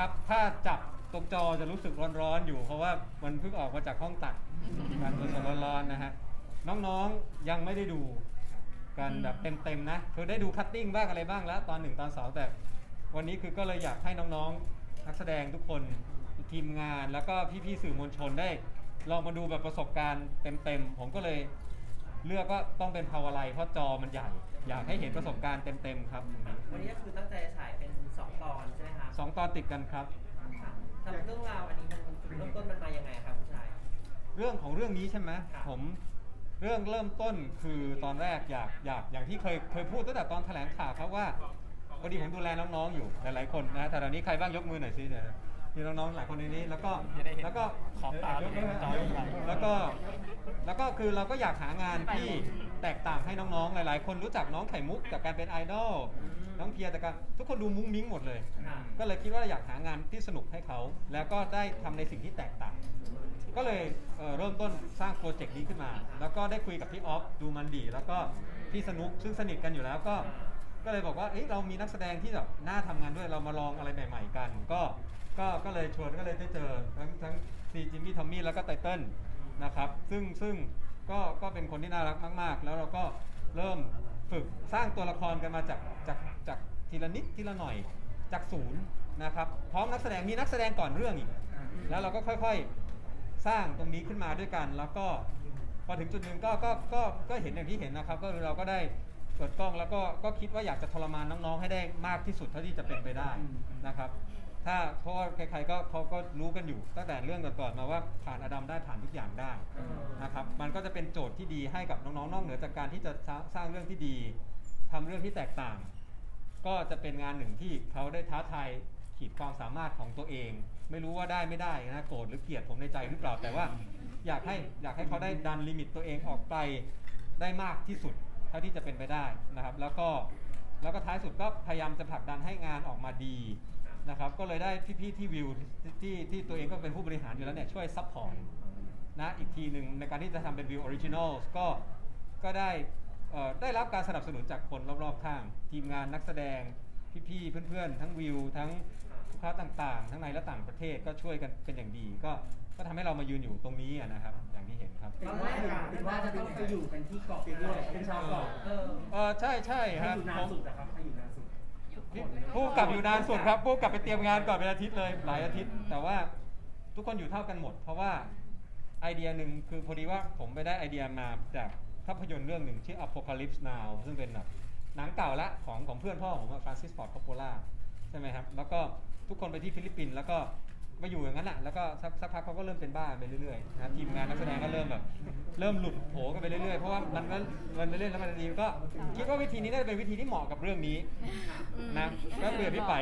ครับถ้าจับตรงจอจะรู้สึกร้อนๆอยู่เพราะว่ามันเพิ่งออกมาจากห้องตัดกันสดๆร้อนๆนะฮะน้องๆยังไม่ได้ดูกันแบบเต็มๆนะคือได้ดูคัตติ้งบ้างอะไรบ้างแล้ว ตอนหนึ่งตอนสองแต่ วันนี้คือก็เลยอยากให้น้องๆนักแสดงทุกคนทีมงานแล้วก็พี่ๆสื่อมวลชนได้ลองมาดูแบบประสบการณ์เต็มๆผมก็เลยเลือกว่าต้องเป็นภาวไลเพราะจอมันใหญ่ อยากให้เห็นประสบการณ์เต็มๆครับ วันนี้ก็คือตั้งใจจะฉายเป็น 2 ตอนใช่ไหม สองตอนติดกันครับค่ะทำเรื่องราวอันนี้มันจุดเริ่มต้นมันมายังไงครับคุณชาย เรื่องของเรื่องนี้ใช่ไหมครับ ผมเรื่องเริ่มต้นคือตอนแรกอยากอยากอย่างที่เคยเคยพูดตั้งแต่ตอนแถลงข่าวครับว่าพอดีผมดูแลน้องๆอยู่หลายๆคนนะแต่ตอนนี้ใครบ้างยกมือหน่อยสิเดี๋ยวมีน้องๆหลายคนในนี้ แล้วก็จะได้เห็นแล้วก็ขอบตาตัวเองจอยอยู่ไหนแล้วก็แล้วก็คือเราก็อยากหางานที่แตกต่างให้น้องๆหลาย ๆ คนรู้จักน้องไข่มุกจากการเป็นไอดอล น้องเพียร์จากการทุกคนดูมุ้งมิ้งหมดเลยค่ะก็เลยคิดว่าอยากหางานที่สนุกให้เขา แล้วก็ได้ทำในสิ่งที่แตกต่าง ก็เลยเอ่อเริ่มต้นสร้างโปรเจกต์นี้ขึ้นมา แล้วก็ได้คุยกับพี่ออฟดูมันดีแล้วก็พี่สนุกซึ่งสนิทกันอยู่แล้วก็ ก็เลยบอกว่าเอ้ยเรามีนักแสดงที่แบบน่าทำงานด้วยเรามาลองอะไรใหม่ ๆ กัน ก็ก็ก็เลยชวนก็เลยได้เจอทั้งทั้งซีจิมมี่ทอมมี่แล้วก็ไตเติ้ลนะครับ ซึ่งซึ่งก็ก็เป็นคนที่น่ารักมาก ๆ แล้วเราก็เริ่มฝึกสร้างตัวละครกันมาจากจาก จากทีละนิดทีละหน่อยจากศูนย์นะครับพร้อมนักแสดงมีนักแสดงก่อนเรื่องอีก แล้วเราก็ค่อยๆสร้างตรงนี้ขึ้นมาด้วยกัน แล้วก็พอถึงจุดหนึ่งก็ก็ก็ก็เห็นอย่างที่เห็นนะครับ ก็คือเราก็ได้เปิดกล้องแล้วก็ก็คิดว่าอยากจะทรมานน้องๆ ให้ได้มากที่สุดเท่าที่จะเป็นไปได้นะครับ ถ้าเพราะว่าใครๆก็เขาก็รู้กันอยู่ ตั้งแต่เรื่องก่อนๆมาว่าผ่านอดัมได้ผ่านทุกอย่างได้นะครับ มันก็จะเป็นโจทย์ที่ดีให้กับน้องๆนอกเหนือจากการที่จะสร้างสร้างเรื่องที่ดีทำเรื่องที่แตกต่าง ก็จะเป็นงานหนึ่งที่เขาได้ท้าทายขีดความสามารถของตัวเอง ไม่รู้ว่าได้ไม่ได้นะโกรธหรือเกลียดผมในใจหรือเปล่าแต่ว่า อยากให้อยากให้เขาได้ดันลิมิตตัวเองออกไปได้มากที่สุดเท่าที่จะเป็นไปได้นะครับ แล้วก็แล้วก็ท้ายสุดก็พยายามจะผลักดันให้งานออกมาดีนะครับก็เลยได้พี่ๆที่วิวที่ที่ที่ตัวเองก็เป็นผู้บริหารอยู่แล้วเนี่ยช่วยซัพพอร์ตนะอีกทีหนึ่งในการที่จะทำเป็นวิวออริจินอลก็ก็ได้ เอ่อได้รับการสนับสนุนจากคนรอบๆข้าง ทีมงานนักแสดงพี่ๆเพื่อนๆ ทั้งวิว ทั้งลูกค้าต่างๆ ทั้งในและต่างประเทศก็ช่วยกันเป็นอย่างดี ก็ก็ทำให้เรามายืนอยู่ตรงนี้อะนะครับ อย่างที่เห็นครับเห็นว่าเห็นว่าจะต้องไปอยู่กันที่เกาะด้วยเป็นชาวเกาะเออเออใช่ใช่ใครครับอยู่นาผนมสุดนะครับใครอยู่นานสุด ผู้กลับอยู่นานสุดครับผู้กลับไปเตรียมงานก่อนเป็นอาทิตย์เลยหลายอาทิตย์ แต่ว่าทุกคนอยู่เท่ากันหมด เพราะว่าไอเดียหนึ่งคือพอดีว่าผมไปได้ไอเดียมาจากภาพยนตร์เรื่องหนึ่งชื่อ Apocalypse Now ซึ่งเป็นแบบหนังเก่าละของของเพื่อนพ่อผมฟรานซิสฟอร์ดคอปโปล่าใช่ไหมครับ แล้วก็ทุกคนไปที่ฟิลิปปินส์แล้วก็มาอยู่อย่างนั้นแหละแล้วก็สักสักพักเขาก็เริ่มเป็นบ้าไปเรื่อยๆนะครับทีมงานนักแสดงก็เริ่มแบบเริ่มหลุดโผกันไปเรื่อยๆเพราะว่ามันก็มันเล่นแล้วมันดีก็คิดว่าวิธีนี้น่าจะเป็นวิธีที่เหมาะกับเรื่องนี้นะก็คุยกับพี่ไป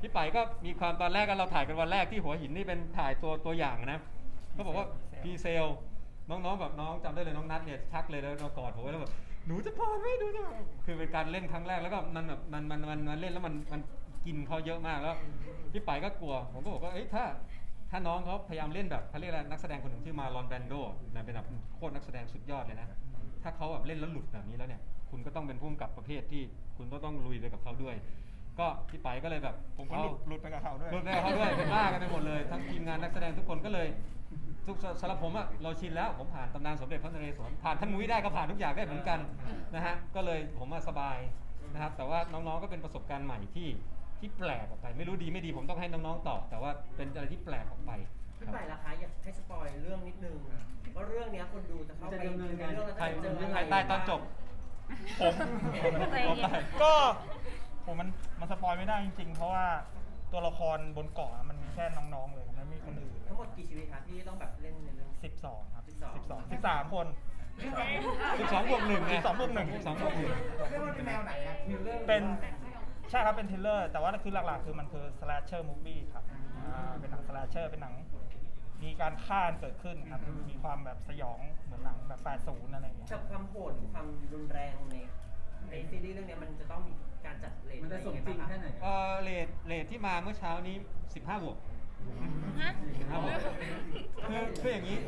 พี่ไปก็มีความตอนแรกก็เราถ่ายกันวันแรกที่หัวหินนี่เป็นถ่ายตัวตัวอย่างนะเขาบอกว่าพีเซล น้องๆแบบน้องจำได้เลยน้องนัทเนี่ยชักเลยแล้วเรากอดผมไว้แล้วแบบหนูจะพอไหมหนูจะคือเป็นการเล่นครั้งแรกแล้วก็มันแบบมันมันมันมันเล่นแล้วมันมันกินเขาเยอะมากแล้วพี่ไปก็กลัว ผมก็บอกว่าเอ้ยถ้า ถ้าน้องเขาพยายามเล่นแบบเขาเรียกอะไรนักแสดงคนหนึ่งชื่อมาลอนแบนโดนะเป็นแบบโคตรนักแสดงสุดยอดเลยนะถ้าเขาแบบเล่นแล้วหลุดแบบนี้แล้วเนี่ย คุณก็ต้องเป็นผู้กำกับประเภทที่คุณก็ต้องลุยไปกับเขาด้วย ก็พี่ไปก็เลยแบบผมก็หลุดหลุดไปกับเขาด้วย หลุดไปกับเขาด้วยเป็นบ้ากันไปหมดเลย ทั้งทีมงานนักแสดงทุกคนก็เลย ทุกสำหรับผมอะเราชินแล้วผมผ่านตำนานสมเด็จพระนเรศวรผ่านท่านมุ้ยได้ก็ผ่านทุกอย่างได้เหมือนกันนะฮะก็เลยผมมาสบายนะครับแต่ว่าน้องๆก็เป็นประสบการณ์ใหม่ที่ที่แปลกออกไป ไม่รู้ดีไม่ดีผมต้องให้น้องๆตอบแต่ว่าเป็นอะไรที่แปลกออกไปพี่ครับไปล่ะคะอยากให้สปอยเรื่องนิดนึงว่าเรื่องเนี้ยคนดูจะเข้าไปในเรื่องแล้วใครจะเจออะไรใครใต้ตอนจบผมผมก็ผมมันมันสปอยไม่ได้จริงๆ เพราะว่า ตัวละครบนเกาะมันมีแค่น้องๆเลยมันไม่มีคนอื่นทั้งหมดกี่ชีวิตคะที่ต้องแบบเล่นในเรื่อง 12 ครับ 12 12 13คนสิบสองบวกหนึ่งไง12บวกหนึ่งสิบสองบวกหนึ่งเรื่องมันเป็นแนวไหนอะมีเรื่องเป็นใช่ครับเป็นเทรลเลอร์ แต่ว่าคือหลักๆ คือมันคือ slasher movie ครับอ่าเป็นหนัง slasher เป็นหนัง มีการฆ่าเกิดขึ้นครับมีความแบบสยองเหมือนหนังแบบ80อะไรอย่างเงี้ยกับความโหดหรือความรุนแรงใน ในซีรีส์เรื่องเนี้ยมันจะต้องมีการจัดเลทมันจะสมจริงแค่ไหนเออเลทเลทที่มาเมื่อเช้านี้ 15บวก ฮะ15บวกคือคืออย่างนี้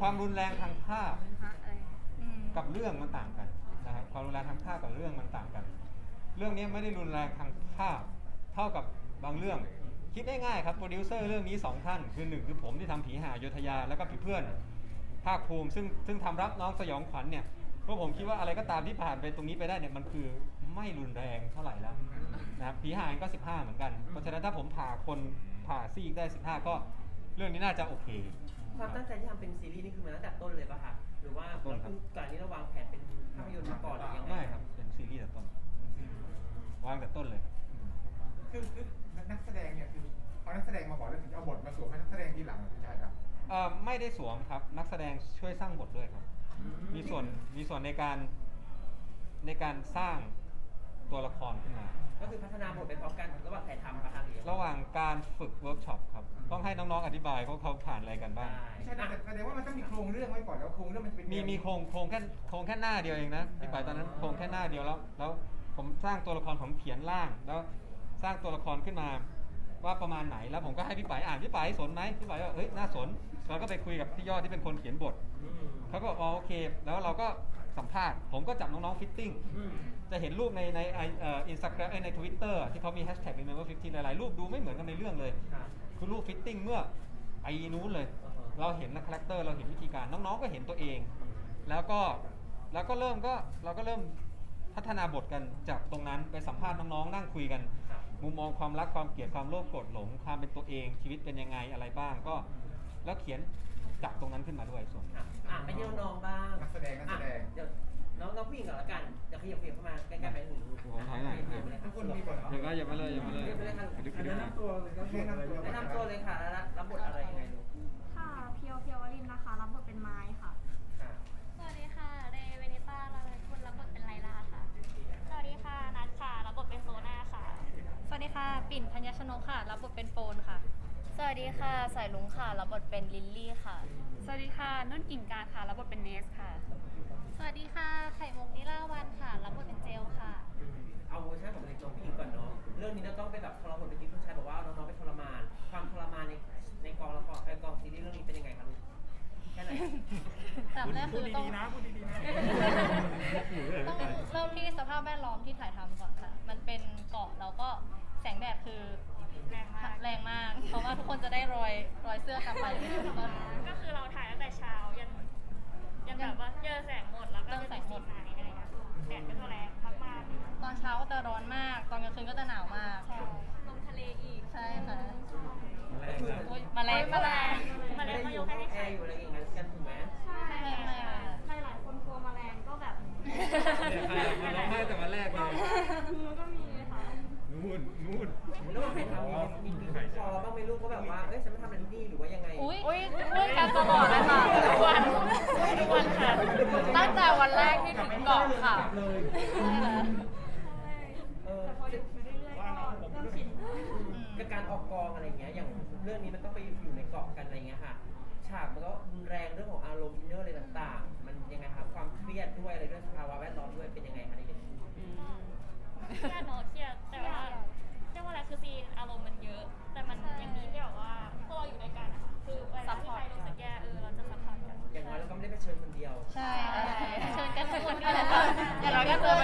ความรุนแรงทางภาพ ฮะอะไรอืม กับเรื่องมันต่างกันนะครับความรุนแรงทางภาพกับเรื่องมันต่างกัน เรื่องนี้ไม่ได้รุนแรงทางภาพเท่ากับบางเรื่อง คิดคิดง่ายๆครับโปรดิวเซอร์เรื่องนี้สองท่านคือหนึ่งคือผมที่ทำผีหาโยธยาแล้วก็พี่เพื่อนภาคภูมิซึ่งซึ่งทำรับน้องสยองขวัญเนี่ย เพราะผมคิดว่าอะไรก็ตามที่ผ่านไปตรงนี้ไปได้เนี่ยมันคือไม่รุนแรงเท่าไหร่แล้วนะครับผีหาก็ 15 เหมือนกัน เพราะฉะนั้นถ้าผมผ่าคนผ่าซีกได้ 15 ก็เรื่องนี้น่าจะโอเคความตั้งใจที่ทำเป็นซีรีส์นี่คือมาตั้งแต่ต้นเลยป่ะคะหรือว่าต้นครับก่อนนี้เราวางแผนเป็นภาพยนตร์มาก่อนหรือยังไงไม่ครับเป็นซีรีส์แต่ต้นวางแต่ต้นเลยคือคือนักแสดงเนี่ยคือเอานักแสดงมาบอกแล้วถึงจะเอาบทมาสวมให้นักแสดงทีหลังเหรอพี่ชายครับเอ่อไม่ได้สวมครับนักแสดงช่วยสร้างบทด้วยครับ มีส่วนมีส่วนในการในการสร้างตัวละครขึ้นมา ก็คือพัฒนาบทไปพร้อมกันระหว่างถ่ายทำปะคะหรือยังไงระหว่างการฝึกเวิร์กช็อปครับ ต้องให้น้องๆอธิบายว่าเขาผ่านอะไรกันบ้าง ไม่ใช่แต่แสดงว่ามันต้องมีโครงเรื่องไว้ก่อนแล้วโครงเรื่องมันจะเป็นมีมีโครงโครงแค่โครงแค่หน้าเดียวเองนะพี่ป๋ายตอนนั้นโครงแค่หน้าเดียวแล้วแล้วผมสร้างตัวละครผมเขียนร่างแล้วสร้างตัวละครขึ้นมา ว่าประมาณไหนแล้วผมก็ให้พี่ป๋ายอ่านพี่ป๋ายสนไหมพี่ป๋ายว่าเฮ้ยน่าสน เราก็ไปคุยกับพี่ยอดที่เป็นคนเขียนบทอืมเขาก็บอกอ๋อโอเค แล้วเราก็สัมภาษณ์ ผมก็จับน้องๆฟิตติ้งอืมจะเห็นรูปในในไอเอ่ออินสตาแกรมในทวิตเตอร์ที่เขามีแฮชแท็ก remember 15 หลายๆ รูปดูไม่เหมือนกันในเรื่องเลยค่ะคือรูปฟิตติ้งเมื่อไอ้นู้นเลยอ่าฮะเราเห็นนะคาแรคเตอร์เราเห็นวิธีการน้องๆก็เห็นตัวเอง แล้วก็แล้วก็เริ่มก็เราก็เริ่มพัฒนาบทกันจากตรงนั้นไปสัมภาษณ์น้องๆนั่งคุยกันครับมุมมองความรักความเกลียดความโลภโกรธหลงความเป็นตัวเองชีวิตเป็นยังไงอะไรบ้างก็ แล้วเขียนจากตรงนั้นขึ้นมาด้วยส่วนหนึ่ง อะอะไปที่น้องๆบ้างนักแสดงนักแสดง อะเดี๋ยวน้องน้องผู้หญิงก่อนละกันเดี๋ยวขยับขยับเข้ามาใกล้ๆไปหนึ่งผมถ่ายหน่อย ขบไปเลยทุกคนมีบทอย่ามาอย่ามาเลยอย่ามาเลยขบไปเลยค่ะดึกดึกแนะนำตัวเลยก็แนะนำตัว แนะนำตัวเลยค่ะแล้วรับบทอะไรยังไงลูกค่ะเพียวเพียววลินนะคะ รับบทเป็นไม้ค่ะ ค่ะสวัสดีค่ะ เรเวนิต้าลาลคุณรับบทเป็นไลลาค่ะ สวัสดีค่ะ นัทค่ะ รับบทเป็นโซนาค่ะ สวัสดีค่ะ ปิ่นธัญชนกค่ะ รับบทเป็นโฟนค่ะ สวัสดีค่ะ สายลุงค่ะ รับบทเป็นลิลลี่ค่ะ สวัสดีค่ะนุ่นกิ่งการค่ะรับบทเป็นเนสค่ะ สวัสดีค่ะ ไข่มุกนิลาวันค่ะ รับบทเป็นเจลค่ะ เอาเวอร์ชันของเด็กน้องผู้หญิงก่อนเนาะ เรื่องนี้เราต้องไปแบบทรมานเมื่อกี้คุณชายบอกว่าน้องๆไปทรมาน ความทรมานในในกองละครในกองซีรีส์เรื่องนี้เป็นยังไงคะลูกแค่ไหนแต่แรกคือต้องๆนะพูดดีๆนะ ต้องเริ่มที่สภาพแวดล้อมที่ถ่ายทำก่อนค่ะ มันเป็นเกาะแล้วก็แสงแดดคือแรงมาก แรงมาก เพราะว่าทุกคนจะได้รอยรอยเสื้อกลับไปก็คือเราถ่ายตั้งแต่เช้ายันยันแบบว่าเจอแสงหมดแล้วก็จะมีสีไหนอะไรเงี้ยแดดก็จะแรงมากตอนเช้าก็จะร้อนมาก ตอนกลางคืนก็จะหนาวมาก ๆลงทะเลอีกใช่ค่ะก็คือโอ๊ยแมลงแมลงไม่ได้อยู่ห้องแอร์อยู่อะไรอย่างเงี้ยกันถูกไหมไม่ไม่ไม่ค่ะหลายๆคนกลัวแมลงก็แบบเนี่ยใครอะมาร้องไห้แต่วันแรกเลยมันก็มีค่ะนู่นนู่น มีมีมีคอบ้างไหมลูกก็แบบว่าเอ้ยฉันมาทำอะไรที่นี่หรือว่ายังไงอุ้ยอุ้ยพูดกันตลอดเลยค่ะทุกวันทุกวันค่ะ ตั้งแต่วันแรกที่ถึงเกาะค่ะเลยเออก็ชินกับการออกกองอะไรอย่างเงี้ยอย่างเรื่องนี้มันต้องไปอยู่ในเกาะกันอะไรเงี้ยค่ะ ฉากมันก็รุนแรงเรื่องของอารมณ์อินเนอร์อะไรต่างๆมันยังไง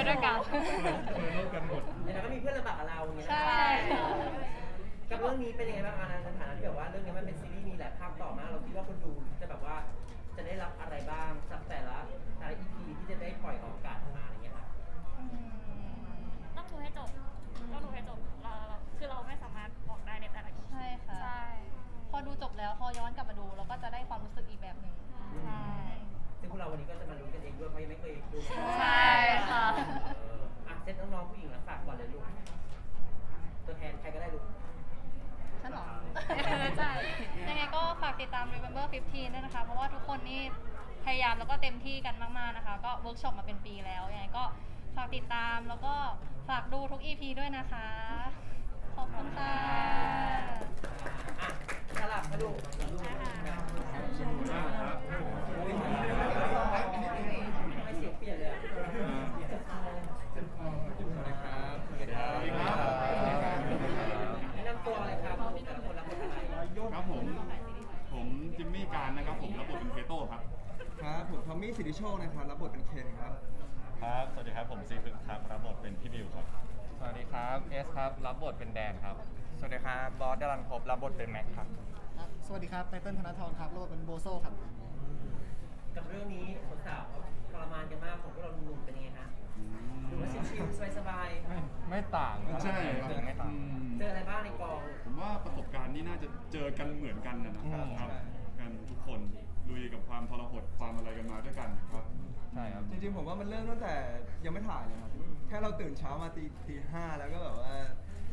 น้อยก็เจอไปด้วยกันอย่างน้อยก็มีเพื่อนลำบากกับเราอย่างเงี้ยนะใช่ค่ะกับเรื่องนี้เป็นยังไงบ้างอาในฐานะที่แบบว่าเรื่องนี้มันเป็นซีรีส์มีหลายภาคต่อมากเราคิดว่าคนดูจะแบบว่าจะได้รับอะไรบ้างจากแต่ละแต่ละ EP ที่จะได้ปล่อยออกอากาศมาอะไรเงี้ยค่ะต้องดูให้จบต้องดูให้จบเราเราคือเราไม่สามารถบอกได้ในแต่ละใช่ค่ะ ใช่ พอดูจบแล้วพอย้อนกลับมาดูเราก็จะได้ความรู้สึกอีกแบบหนึ่งใช่ ซึ่งพวกเราวันนี้ก็จะมารู้กันเองด้วยเพราะยังไม่เคยดูใช่ค่ะ เอออะเซตน้องๆผู้หญิงแล้วฝากก่อนเลยลูกตัวแทนใครก็ได้ลูก ฉันเหรอใช่ยังไงก็ฝากติดตาม Remember 15 ด้วยนะคะ เพราะว่าทุกคนนี่พยายามแล้วก็เต็มที่กันมากๆนะคะ ก็เวิร์กช็อปมาเป็นปีแล้ว ยังไงก็ฝากติดตามแล้วก็ฝากดูทุก EP ด้วยนะคะ ขอบคุณค่ะอะสลับมาดูไม่เสียงเปลี่ยนเลยอะแนะนำตัวเลยครับแต่ละคนรับบทอะไร ครับผม ผมจิมมี่การนะครับผมรับบทเป็นเพโต้ครับ ครับผมทอมมี่สิทธิโชคนะครับรับบทเป็นเคนครับ ครับ สวัสดี ครับผมซีพึกครับรับบทเป็นพี่บิวครับสวัสดีครับเอสครับรับบทเป็นแดนครับสวัสดีครับบอสดารันพบรับบทเป็นแม็กครับ ครับสวัสดีครับไตเติ้ลธนทรครับโรบเป็นโบโซครับกับเรื่องนี้สาวๆทรมานกันมากของพวกเราหนุ่มๆเป็นยังไงฮะหรือว่าชิลๆสบายไม่ไม่ต่างใช่จริงไม่ต่าง อืมๆเจออะไรบ้างในกองผมว่าประสบการณ์นี่น่าจะเจอกันเหมือนกันนะนะครับอืม ครับ กันทุกคนลุยกับความทรหดความอะไรกันมาด้วยกันครับ ใช่ครับ จริงๆผมว่ามันเริ่มตั้งแต่ยังไม่ถ่ายเลยครับ แค่เราตื่นเช้ามาตีตีห้าแล้วก็แบบว่า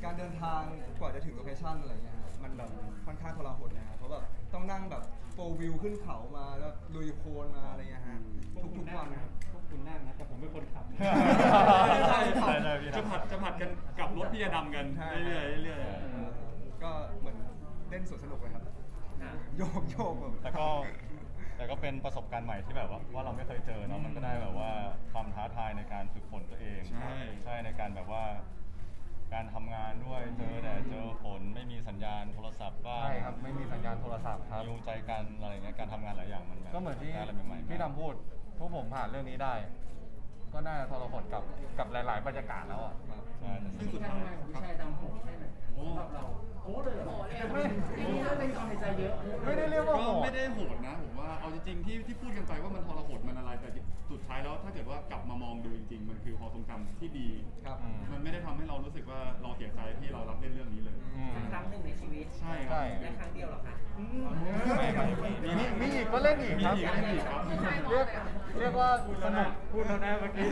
การเดินทางกว่าจะถึงโลเคชั่นอะไรเงี้ยครับมันแบบค่อนข้างทรหดนะครับเพราะแบบต้องนั่งแบบโฟวิวขึ้นเขามาแล้วลุยโคลนมาอะไรเงี้ยฮะทุกๆวันนะครับ พวกคุณนั่งนะแต่ผมเป็นคนขับใช่ใช่ใช่พี่จะผัดจะผัดกันกับรถพี่อดำกันใช่ เรื่อยๆเรื่อยเออก็เหมือนเล่นสวนสนุกเลยครับค่ะโยกโยกแบบ แต่ก็แต่ก็เป็นประสบการณ์ใหม่ที่แบบว่าว่าเราไม่เคยเจอเนาะมันก็ได้แบบว่าความท้าทายในการฝึกฝนตัวเองใช่ใช่ในการแบบว่า การทำงานด้วย เจอแดดเจอฝนไม่มีสัญญาณโทรศัพท์บ้างใช่ครับไม่มีสัญญาณโทรศัพท์ครับยูใจกันอะไรเงี้ยการทำงานหลายอย่างมันแบบก็เหมือนที่ได้อะไรใหม่ๆพี่ดำพูดพวกผมผ่านเรื่องนี้ได้ ก็น่าทรหดกับกับหลาย ๆ บรรยากาศแล้วอะ ใช่แต่สซึ่งนุกการทำงานของพี่ชายดำโหดแค่ไหนสำหรับเรา โอ้เลยเหรอไม่ไม่ได้เป็นความในใจเยอะไม่ได้เรียกว่าก็โหดไม่ได้โหดนะผมว่าเอาจริงๆที่ที่พูดกันไปว่ามันทรหดมันอะไรแต่สุดท้ายแล้วถ้าเกิดว่ากลับมามองดูจริง ๆ มันคือความทรงจำที่ดี ครับอืมมันไม่ได้ทำให้เรารู้สึกว่าเราเสียใจที่เรารับเล่นเรื่องนี้เลย อืมสักครั้งหนึ่งในชีวิตใช่คใช่ รับและครั้งเดียวเหรอคะไม่ไม่มีมีอีกก็เล่นอีกครับมีอีกเล่นอีกครับ เรียกเรียกว่าสนุกพูดแล้วนะเมื่อกี้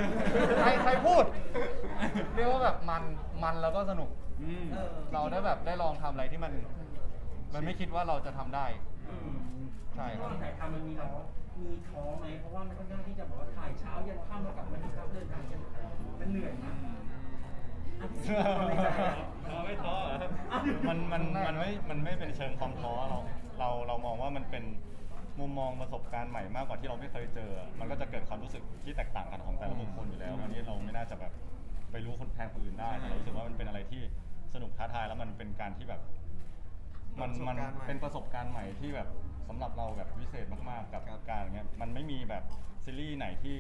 ใครใครพูด เรียกว่าแบบมันมันแล้วก็สนุก อืมเออเราได้แบบได้ลองทำอะไรที่มัน มันไม่คิดว่าเราจะทำได้ใช่คตรัอบนถ่ายทำมันมีล้อมีท้อไหมเพราะว่ามันค่อนข้างที่จะบอกว่าถ่ายเช้ายันค่ำแล้วกลับมาที่พักเดินทางกันมันเหนื่อยนะอันนี้ความในใจอะท้อไม่ท้อเหรอมันมันมันไม่ มันไม่เป็นเชิงความท้อเราเราเรามองว่ามันเป็นมุมมองประสบการณ์ใหม่มากกว่าที่เราไม่เคยเจอ มันก็จะเกิดความรู้สึกที่แตกต่างกันของแต่ละบุคคลอยู่แล้วอันนี้เราไม่น่าจะแบบไปรู้คนแทนคนอื่นได้แต่เรารู้สึกว่ามันเป็นอะไรที่ สนุกท้าทายแล้วมันเป็นการที่แบบ มันมันประสบการณ์ใหม่เป็นประสบการณ์ใหม่ที่แบบสำหรับเราแบบพิเศษมากๆกับครับ การอย่างเงี้ยมันไม่มีแบบซีรีส์ไหนที่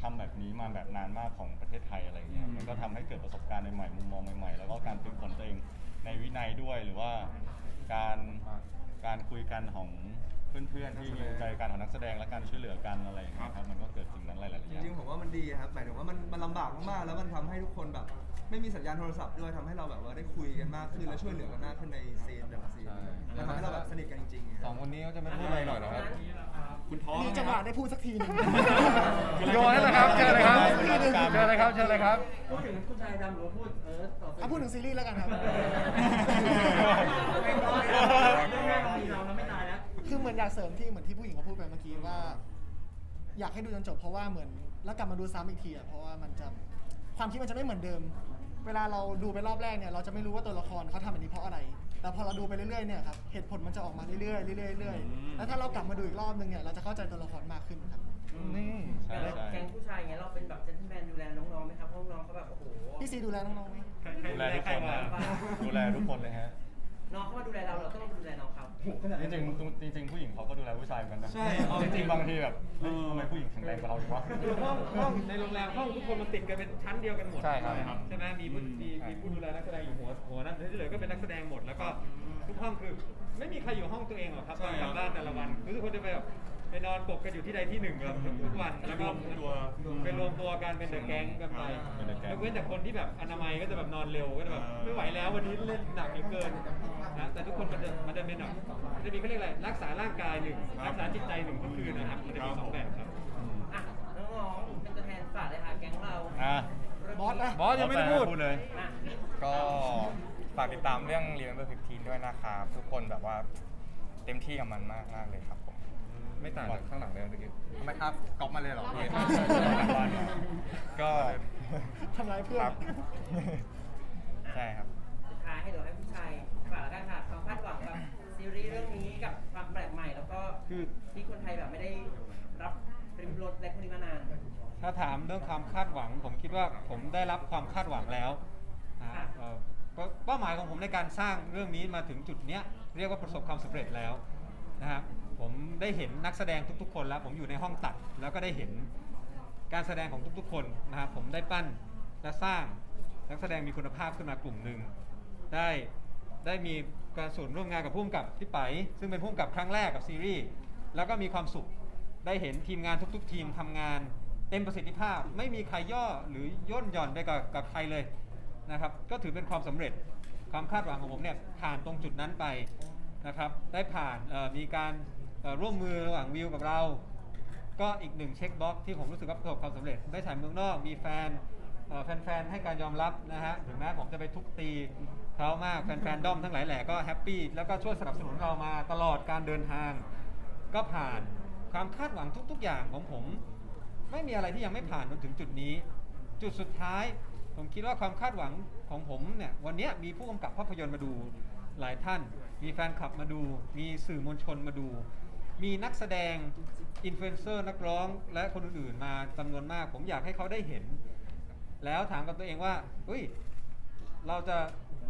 ทำแบบนี้มาแบบนานมากของประเทศไทยอะไรเงี้ยมันก็ทำให้เกิดประสบการณ์ใหม่ๆมุมมองใหม่ๆ แล้วก็การฝึกฝนตัวเองในวินัยด้วยหรือว่าการการคุยกันของ เพื่อนๆที่มีใจกันของนักแสดงและการช่วยเหลือกันอะไรอย่างเงี้ยครับมันก็เกิดสิ่งนั้นหลายๆอจย่างริงๆผมว่ามันดีครับหมายถึงว่ามันมันลำบากมากๆแล้วมันทำให้ทุกคนแบบ ไม่มีสัญญาณโทรศัพท์ด้วยทำให้เราแบบว่าได้คุยกันมากขึ้นและช่วยเหลือกันมากขึ้นในซีนแต่ละซีนใช่แล้วทำให้เราแบบสนิทกันจริงๆไง สองคนนี้ก็จะไม่พูดอะไรหน่อยนะครับ คุณท้อมีไหมจังหควะรับได้พูดสักทีหนึง โยนให้เลยครับเชิญเลยครับเชิญเลยครับเชิญเลยครับ พูดถึงคุณชายดำหรือว่าพูดเออต่อเอาพูดถึงซีรีส์แล้วกันครับ ไม่ร้อยแล้วมีเราแล้วไม่ตายแล้ว คือเหมือนอยากเสริมที่เหมือนที่ผู้หญิงเขาพูดไปเมื่อกี้ว่า อยากให้ดูจนจบเพราะว่าเหมือนแล้วกลับมาดูซ้ำอีกทีอะเพราะว่ามันจะความคิดมันจะไม่เหมือนเดิม เวลาเราดูไปรอบแรกเนี่ยเราจะไม่รู้ว่าตัวละครเขาทำแบบนี้เพราะอะไร แต่พอเราดูไปเรื่อยๆเนี่ยครับเหตุผลมันจะออกมาเรื่อยๆเรื่อยๆเรื่อยๆแล้วถ้าเรากลับมาดูอีกรอบนึงเนี่ยเราจะเข้าใจตัวละครมากขึ้นครับ นี่ใช่แล้วใช่ แก๊งผู้ชายอย่างเงี้ยเราเป็นแบบเจนท l แมนดูแลน้องๆไหมครับเพราะน้องเขาแบบโอ้โหพี่ซีดูแลน้องๆไหม ดูแลทุกคนนะดูแลทุกคนเลยฮะ น้องเขามาดูแลเราเราก็ต้องดูแลน้อง เขาจริงๆจริงๆผู้หญิงเขาก็ดูแลผู้ชายเหมือนกันนะใช่เอาจจริงๆริงๆบางทีแบบเฮ้ยทำไมผู้หญิงแข็งแรงกว่าเราอีกวะ คือห้องห้องในโรงแรมห้องทุกคนมันติดกันเป็นชั้นเดียวกันหมดใช่ครับใช่ไหมมีผู้มีมีผู้ดูแลนักแสดงอยู่หัวหัวนั้นที่เหลือก็เป็นนักแสดงหมดแล้วก็ทุกห้องคือไม่มีใครอยู่ห้องตัวเองหรอกครับใช่ตอนกครัลับบ บ้านแต่ละวันคือทุกคนจะไปแบบไปนอนกบกันอยู่ที่ใดที่หนึ่งแบบทุกวันแล้วก็รวมตัวไปรวมตัวกันเป็นเดอะแก๊งกันไปเป็น The Gang ยกเว้นแต่คนที่แบบอนามัยก็จะแบบนอนเร็วก็จะแบบไม่ไหวแล้ววันนี้เล่นหนักเหลือเกิน นะแต่ทุกคนมันจะมันจะเป็นแบบจะมีเขาเรียกอะไรรักษาร่างกายหนึ่งรักษาจิตใจหนึ่งทุกคืนนะครับมันจะมีสองแบบครับอะน้องๆเป็นตัวแทนฝากเลยค่ะแก๊งเราอะบอสนะบอสยังไม่ได้พูดพูดเลย อะก็ฝากติดตามเรื่อง Remember 15 ด้วยนะครับ ทุกคนแบบว่าเต็มที่กับมันมากมากๆเลยครับผม ไม่ต่างจากข้างหลังเลยเมื่อกี้ไม่อัพก๊อปมาเลยเหรอพี่ ก็ทำร้ายเพื่อนครับ ใช่ครับ สุดท้ายให้เดี๋ยวให้ผู้ชาย รีส์เรื่องนี้กับความแปลกใหม่แล้วก็คือ ที่คนไทยแบบไม่ได้รับริมรสและพวกนี้มานานถ้าถามเรื่องความคาดหวัง ผมคิดว่าผมได้รับความคาดหวังแล้วนะค่ะเอ่อเป้าเป้าหมายของผมในการสร้างเรื่องนี้มาถึงจุดเนี้ยเรียกว่าประสบความสำเร็จแล้วนะครับผมได้เห็นนักแสดงทุก ๆ คนแล้ว ผมอยู่ในห้องตัดแล้วก็ได้เห็นการแสดงของทุกๆ คนนะครับผมได้ปั้นและสร้างนักแสดงมีคุณภาพขึ้นมากลุ่มหนึ่งได้ได้มี การส่วนร่วมงานกับผู้กำกับพี่ไปซึ่งเป็นผู้กำกับครั้งแรกกับซีรีส์แล้วก็มีความสุขได้เห็นทีมงานทุก ๆ ทีมทำงานเต็มประสิทธิภาพไม่มีใครย่อหรือย่นหย่อนไปกับกับใครเลยนะครับ ก็ถือเป็นความสำเร็จความคาดหวังของผมเนี่ยผ่านตรงจุดนั้นไปนะครับ ได้ผ่านมีการร่วมมือระหว่างวิวกับเรา ก็อีกหนึ่งเช็คบ็อกที่ผมรู้สึกว่าประสบความสำเร็จได้ฉายเมืองนอกมีแฟนแฟนๆให้การยอมรับนะฮะถึงแม้ผมจะไปทุบตี เขามากแฟนๆด้อมทั้งหลายแหล่ก็แฮปปี้แล้วก็ช่วยสนับสนุนเรามาตลอดการเดินทาง ก็ผ่านความคาดหวังทุก ๆ อย่างของผม ไม่มีอะไรที่ยังไม่ผ่านจนถึงจุดนี้ จุดสุดท้าย ผมคิดว่าความคาดหวังของผมเนี่ยวันนี้มีผู้กำกับภาพยนตร์มาดูหลายท่าน มีแฟนคลับมาดู มีสื่อมวลชนมาดู มีนักแสดงอินฟลูเอนเซอร์นักร้อง และคนอื่นๆมาจำนวนมาก ผมอยากให้เขาได้เห็น แล้วถามกับตัวเองว่าเฮ้ยเราจะ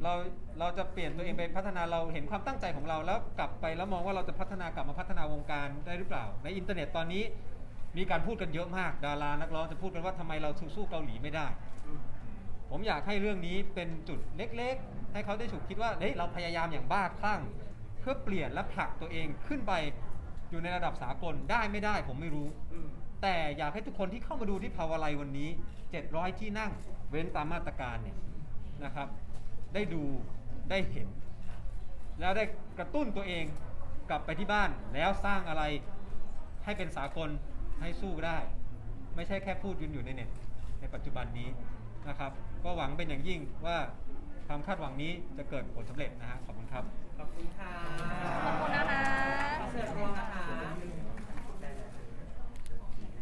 เราเราจะเปลี่ยนตัวเองไปพัฒนาเราเห็นความตั้งใจของเราแล้วกลับไปแล้วมองว่าเราจะพัฒนากลับมาพัฒนาวงการได้หรือเปล่า ในอินเทอร์เน็ตตอนนี้มีการพูดกันเยอะมาก ดารานักร้องจะพูดกันว่าทำไมเราสู้เกาหลีไม่ได้ ผมอยากให้เรื่องนี้เป็นจุดเล็กๆ ให้เขาได้ฉุกคิดว่าเฮ้ยเราพยายามอย่างบ้าคลั่ง เพื่อเปลี่ยนและผลักตัวเองขึ้นไปอยู่ในระดับสากลได้ไม่ได้ผมไม่รู้ แต่อยากให้ทุกคนที่เข้ามาดูที่ภาวะไลวันนี้ 700 ที่นั่งเว้นตามมาตรการเนี่ยนะครับ ได้ดูได้เห็น แล้วได้กระตุ้นตัวเองกลับไปที่บ้านแล้วสร้างอะไรให้เป็นสากลให้สู้ได้ ไม่ใช่แค่พูดยืนอยู่ในเน็ตในปัจจุบันนี้นะครับ ก็หวังเป็นอย่างยิ่งว่าความคาดหวังนี้จะเกิดผลสำเร็จนะฮะขอบคุณครับ ขอบคุณค่ะขอบคุณนะคะขอเชิญรองนะคะ